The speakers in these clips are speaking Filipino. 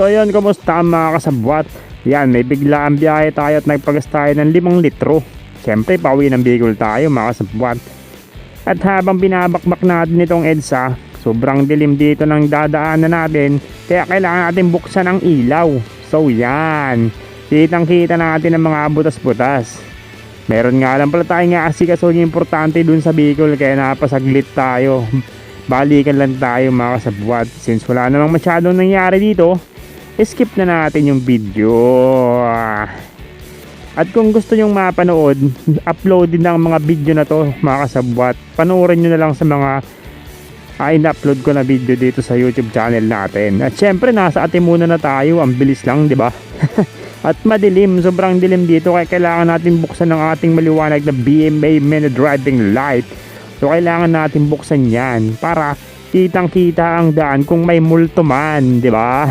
So ayun, kumusta mga kasabwat? Yan, may bigla ang biyahe tayo at nagpagas tayo ng 5 litro. Siyempre, pauwi ng Bicol tayo mga kasabwat. At habang binabakbak natin itong EDSA, sobrang dilim dito ng dadaanan natin, kaya kailangan natin buksan ang ilaw. So yan, kitang kita natin ang mga butas-butas. Meron nga lang pala tayong asikaso yung importante dun sa Bicol kaya napasaglit tayo. Balikan lang tayo mga kasabwat. Since wala namang masyadong nangyari dito, skip na natin yung video. At kung gusto nyong mapanood, upload din ng mga video na to mga kasabwat. Panoorin nyo na lang sa mga ah, in-upload ko na video dito sa YouTube channel natin. At syempre nasa Atimuna na tayo, ang bilis lang, di ba? At madilim, sobrang dilim dito kaya kailangan natin buksan ng ating maliwanag na BMA Mini Driving Light. So kailangan natin buksan yan para kitang kita ang daan kung may multo man, di ba?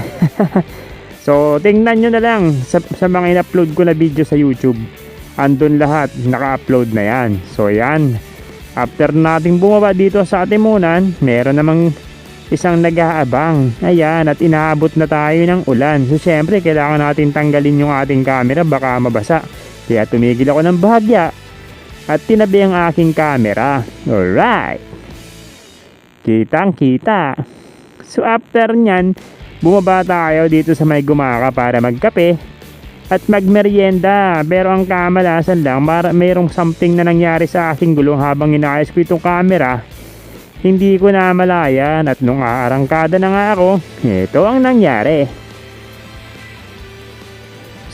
so tingnan nyo na lang sa, sa mga in-upload ko na video sa YouTube. Andun lahat, naka-upload na yan. So yan, after nating bumaba dito sa Atimunan, meron namang isang nag-aabang. Ayan, at inaabot na tayo ng ulan. So, syempre, kailangan natin tanggalin yung ating camera, baka mabasa. Kaya tumigil ako ng bahagya at tinabi ang aking camera. Alright. Kitang kita. So, after nyan, bumaba tayo dito sa may gumaka para magkape at magmerienda. Pero ang kamalasan lang, mar- mayroong something na nangyari sa aking gulong habang inaayos ko itong camera hindi ko na malayan at nung aarangkada na nga ako, ito ang nangyari.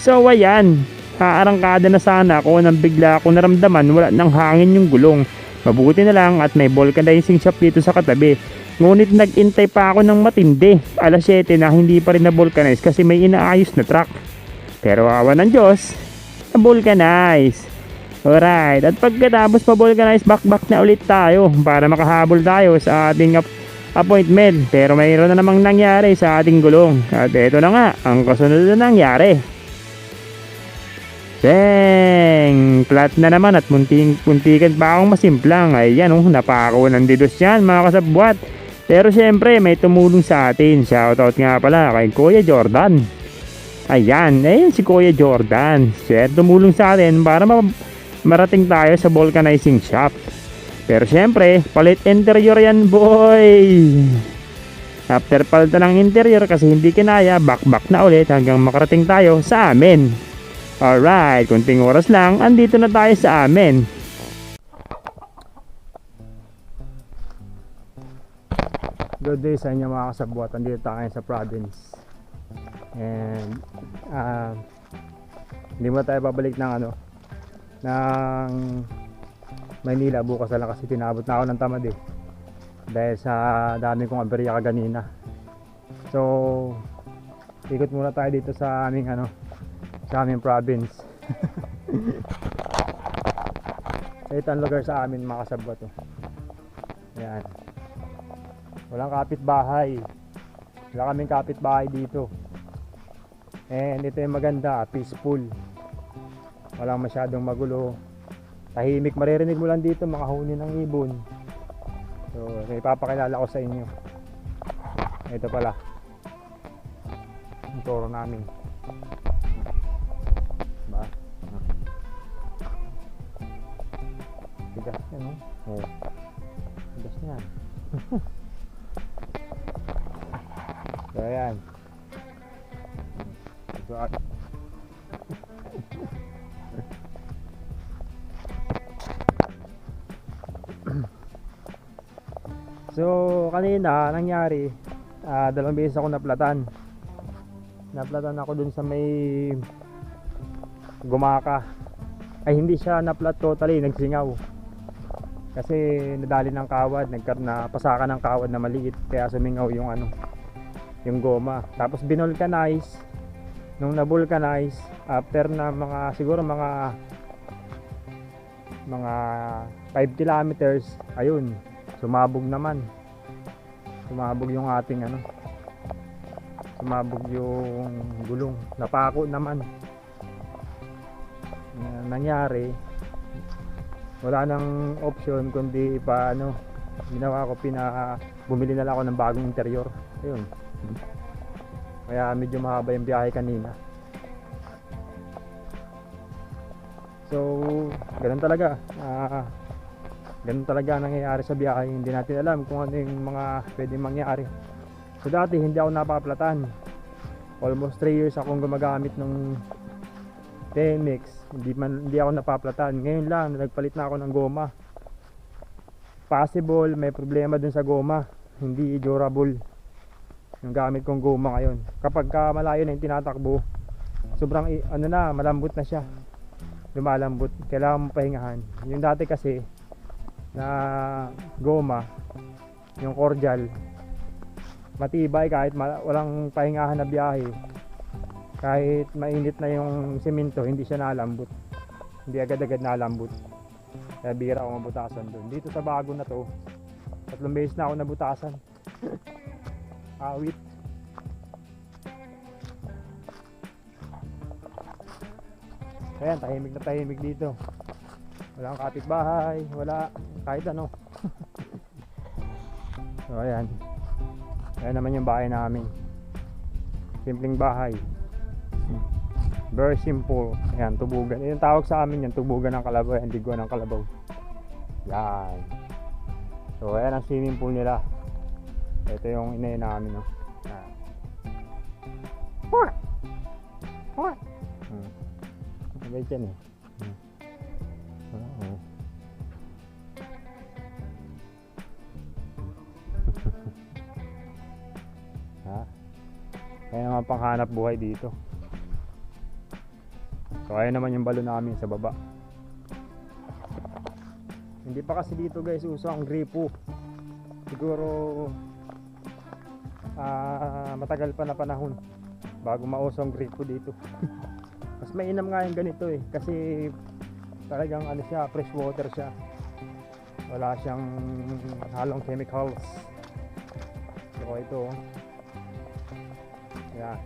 So ayan, aarangkada na sana ako nang bigla ko naramdaman wala nang hangin yung gulong. Mabuti na lang at may vulcanizing shop dito sa katabi. Ngunit nag-intay pa ako ng matindi. Alas 7 na hindi pa rin na vulcanize kasi may inaayos na truck. Pero awa ng Diyos, na vulcanize. Alright, at pagkatapos pa-vulcanize, back-back na ulit tayo para makahabol tayo sa ating ap- appointment. Pero mayroon na namang nangyari sa ating gulong. At ito na nga, ang kasunod na nangyari. Dang! Flat na naman at munting, puntikan pa akong masimplang. Ayan oh, napako ng didos yan mga kasabwat. Pero syempre, may tumulong sa atin. Shoutout nga pala kay Kuya Jordan. Ayan, ayan si Kuya Jordan. Siya tumulong sa atin para ma- marating tayo sa vulcanizing shop. Pero syempre, palit interior yan boy! After palitan ng interior kasi hindi kinaya, back-back na ulit hanggang makarating tayo sa amin. Alright, kunting oras lang, andito na tayo sa amin. Good day sa inyo mga kasabwat, andito tayo sa province. And, ah, hindi mo tayo babalik ng ano, ng Maynila. Bukas na lang kasi tinabot na ako ng tamad eh. Dahil sa dami kong aberya kaganina so ikot muna tayo dito sa aming ano sa aming province. Ito ang lugar sa amin mga kasabot oh. yan. Walang kapitbahay. Wala kaming kapitbahay dito. And ito yung maganda peaceful. Walang masyadong magulo. Tahimik. Maririnig mo lang dito makahuni ng ibon. So may papakilala ko sa inyo. Ito pala. Ang toro namin tigas yan no oh tigas yan so ayan so, at- So, kanina, nangyari, ah dalawang beses ako naplatan. Naplatan ako dun sa may gumaka. Ay, hindi siya naplat totally, nagsingaw. Kasi nadali ng kawad, nagkar na pasaka ng kawad na maliit, kaya sumingaw yung ano, yung goma. Tapos binulcanize, nung nabulcanize, after na mga, siguro mga mga 5 kilometers, ayun, sumabog naman. Sumabog yung ating ano sumabog yung gulong. Napako naman. Na- nangyari wala nang option kundi pa ano ginawa ko pina bumili na lang ako ng bagong interior ayun Kaya medyo mahaba yung biyahe kanina. So, ganun talaga. Ah, ganun talaga ang nangyayari sa biyahe. Hindi natin alam kung ano yung mga pwedeng mangyari. So dati hindi ako napaplatan. Almost 3 years akong gumagamit ng TMX. Hindi, man, hindi ako napaplatan. Ngayon lang, nagpalit na ako ng goma. Possible, may problema dun sa goma. Hindi durable yung gamit kong goma ngayon. Kapag ka malayo na yung tinatakbo, sobrang ano na, malambot na siya. Lumalambot. Kailangan mo pahingahan. Yung dati kasi, na goma, yung cordial, matibay kahit walang pahingahan na biyahe. Kahit mainit na yung semento, hindi siya nalambot. Hindi agad-agad nalambot. Kaya bira ako mabutasan doon. Dito sa bago na to, tatlong beses na ako nabutasan. Awit. Ayan, tahimik na tahimik dito. Walang kapitbahay, wala kahit ano. so ayan. Ayan naman yung bahay namin. Simpleng bahay. Very simple. Ayan, tubugan. Yung tawag sa amin yan, tubugan ng kalabaw. Hindi ko ng kalabaw. Yan. So, ayan ang swimming pool nila. Ito yung inay namin. No? Yan. Hmm. Mabait yan eh. Hmm. Ha? Kaya naman panghanap buhay dito. So ayan naman yung balon namin sa baba. Hindi pa kasi dito guys uso ang gripo. Siguro ah, matagal pa na panahon bago mauso ang gripo dito. Mas mainam nga yung ganito eh kasi talagang ano siya, fresh water siya. Wala siyang halong chemicals. So ito. Yan.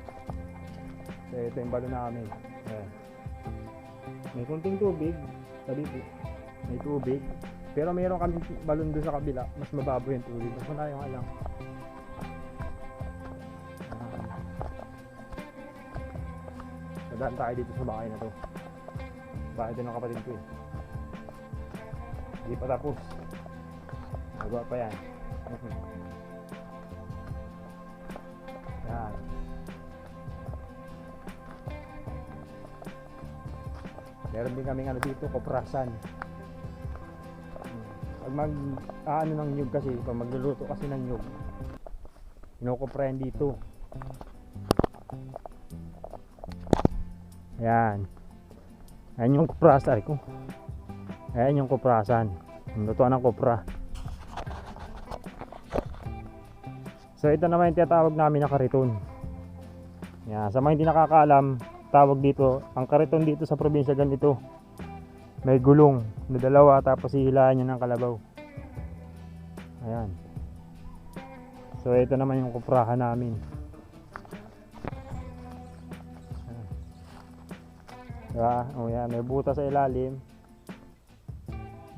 So ito yung balon namin. Ayan. May kunting tubig sa dito. May tubig. Pero mayroon kami balon doon sa kabila. Mas mababaw yung tubig. Mas malayo nga lang. Ayan. Nadaan tayo dito sa bahay na to. Bahay din ng kapatid ko eh. Hindi pa tapos. Nagawa pa yan. Mhm. Yan. Meron din kaming ano dito, koprasan. Pag mag aano ng nyug kasi, pag magluluto kasi ng nyug, kinukuprayan dito. Ayan. Ayan yung kuprasan ko. Ayan yung kuprasan. Yung lutuan ng kupra. So ito naman yung tinatawag namin na kariton. Yan, sa mga hindi nakakaalam, tawag dito, ang kariton dito sa probinsya ganito. May gulong na dalawa tapos hihilaan nyo ng kalabaw. Ayan. So ito naman yung kuprahan namin. Diba? O yan, may buta sa ilalim.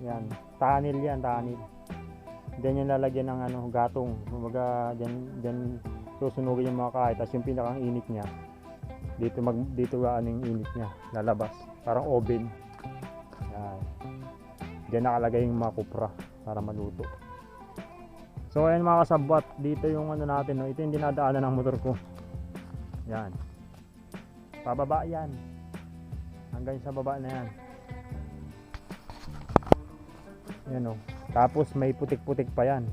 Yan, tanil yan, tanil. Diyan yung lalagyan ng ano, gatong. Kumbaga, diyan, diyan susunugin yung mga kahit. Tapos yung pinakang init niya, dito mag dito ano yung init niya, lalabas. Parang oven. Yan. Diyan nakalagay yung mga kupra para maluto. So ayan mga kasabwat, dito yung ano natin, no? ito yung dinadaanan ng motor ko. Yan. Pababa yan. Hanggang sa baba na yan. Yan o. Tapos may putik-putik pa yan.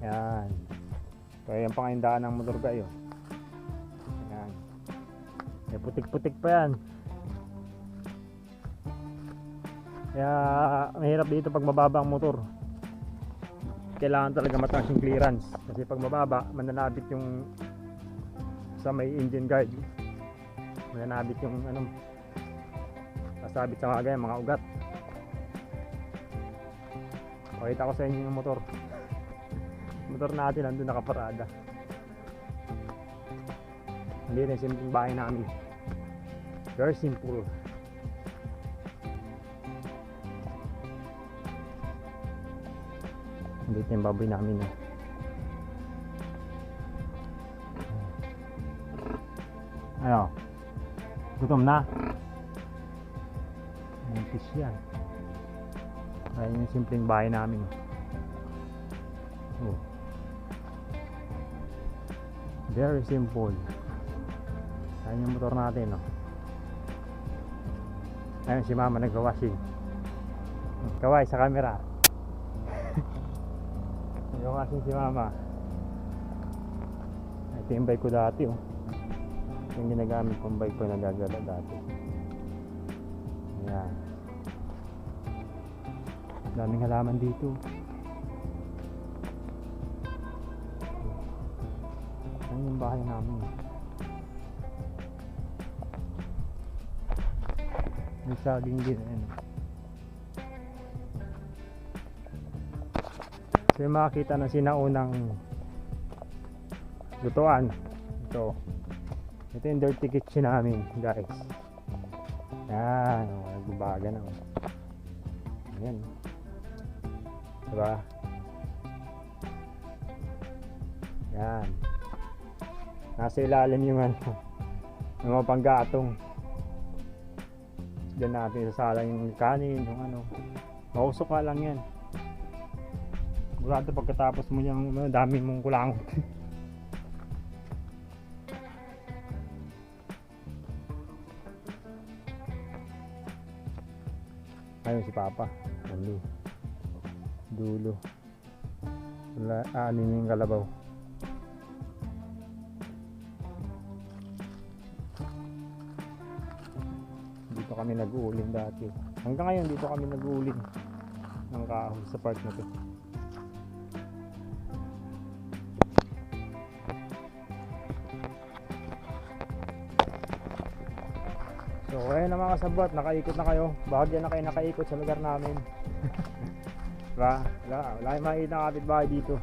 Yan. Kaya yung pangindaan ng motor kayo. May putik-putik pa yan. Kaya mahirap dito pag mababa ang motor. Kailangan talaga mataas yung clearance. Kasi pag mababa, mananabit yung sa may engine guard. Mananabit yung ano, nasabit sa mga ganyan, mga ugat. Pakita ko sa inyo yung motor. motor natin nandun nakaparada. Hindi rin simpleng bahay namin. Very simple. Dito yung baboy namin. Eh. Ano? Gutom na? Mantis yan. Ayun yung simpleng bahay namin. Oh. Very simple. Ayun yung motor natin, no? Ayun si mama nagka-washing. Kaway sa camera. Nagka-washing si mama. Ito yung bike ko dati, oh. Yung ginagamit kong bike ko na gagala dati. Ayan. Daming halaman dito. Yan yung bahay namin. May saging din. Ayan. So yung makakita na sinaunang lutuan. Ito. Ito yung dirty kitchen namin, guys. Yan, oh, nagbabaga na. oh. Ayan. Diba? Yan. Nasa ilalim yung ano, yung mga panggatong. Diyan natin sasala yung kanin, yung ano. Mausok ka lang yan. Murado pagkatapos mo yung ano, dami mong kulangot. Ayun si Papa. Ano? Dulo. Wala, ah, ano yung kalabaw. Kami nag-uuling dati. Hanggang ngayon dito kami nag-uuling ng kahoy sa park na to. So, ayun na mga kasabot, nakaikot na kayo. Bahagyan na kayo nakaikot sa lugar namin. Diba? Wala, wala kayong makikita ng kapitbahay dito.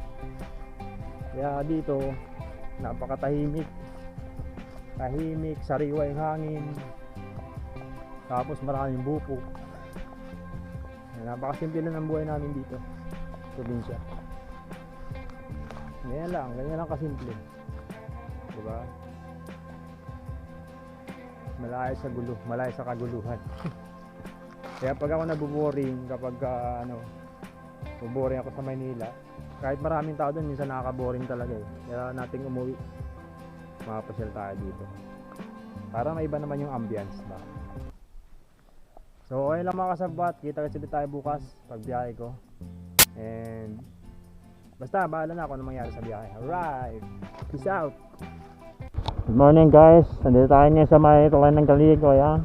Kaya dito, napakatahimik. Tahimik, sariwa yung hangin. Tapos maraming buko. Napakasimple lang ang buhay namin dito. Probinsya. Ganyan lang, ganyan lang kasimple. Diba? malayo sa gulo, malayo sa kaguluhan. Kaya pag ako nabuboring kapag ah, ano, buboring ako sa Maynila, kahit maraming tao doon, minsan nakaka-boring talaga eh. Kaya nating umuwi. Makapasyal tayo dito. Para may iba naman yung ambience ba. So, ayun lang mga kasabat. Kita kasi ulit tayo bukas pag biyahe ko. And basta bahala na ako ano mangyari sa biyahe. Alright. Peace out. Good morning guys. Nandito tayo ngayon sa may tulan ng Kaligo. Ayan.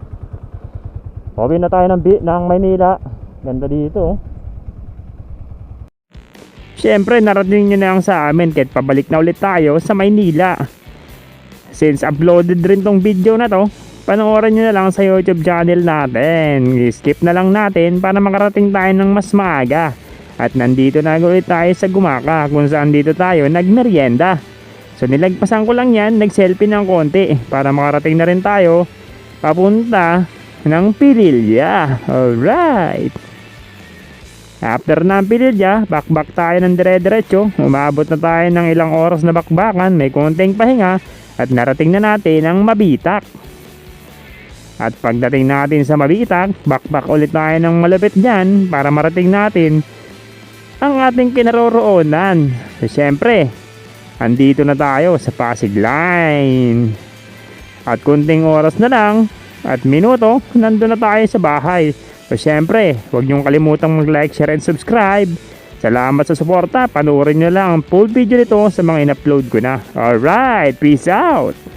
Pauwi na tayo ng, ng Maynila. Ganda dito. oh. Siyempre, narating nyo na lang sa amin kahit pabalik na ulit tayo sa Maynila. Since uploaded rin tong video na to, panoorin nyo na lang sa YouTube channel natin. Skip na lang natin para makarating tayo ng mas maaga. At nandito na ulit tayo sa Gumaka kung saan dito tayo nagmerienda. So nilagpasan ko lang yan, nag-selfie ng konti para makarating na rin tayo papunta ng Pililya. Alright. After ng Pililya, bakbak tayo ng dire-diretso. Umabot na tayo ng ilang oras na bakbakan, may konting pahinga at narating na natin ang Mabitak. At pagdating natin sa Mabitak, bakbak ulit tayo ng malapit dyan para marating natin ang ating kinaroroonan. So syempre, andito na tayo sa Pasig Line. At kunting oras na lang at minuto, nandun na tayo sa bahay. So syempre, huwag niyong kalimutang mag-like, share, and subscribe. Salamat sa suporta. Panoorin niyo lang ang full video nito sa mga in-upload ko na. Alright, peace out!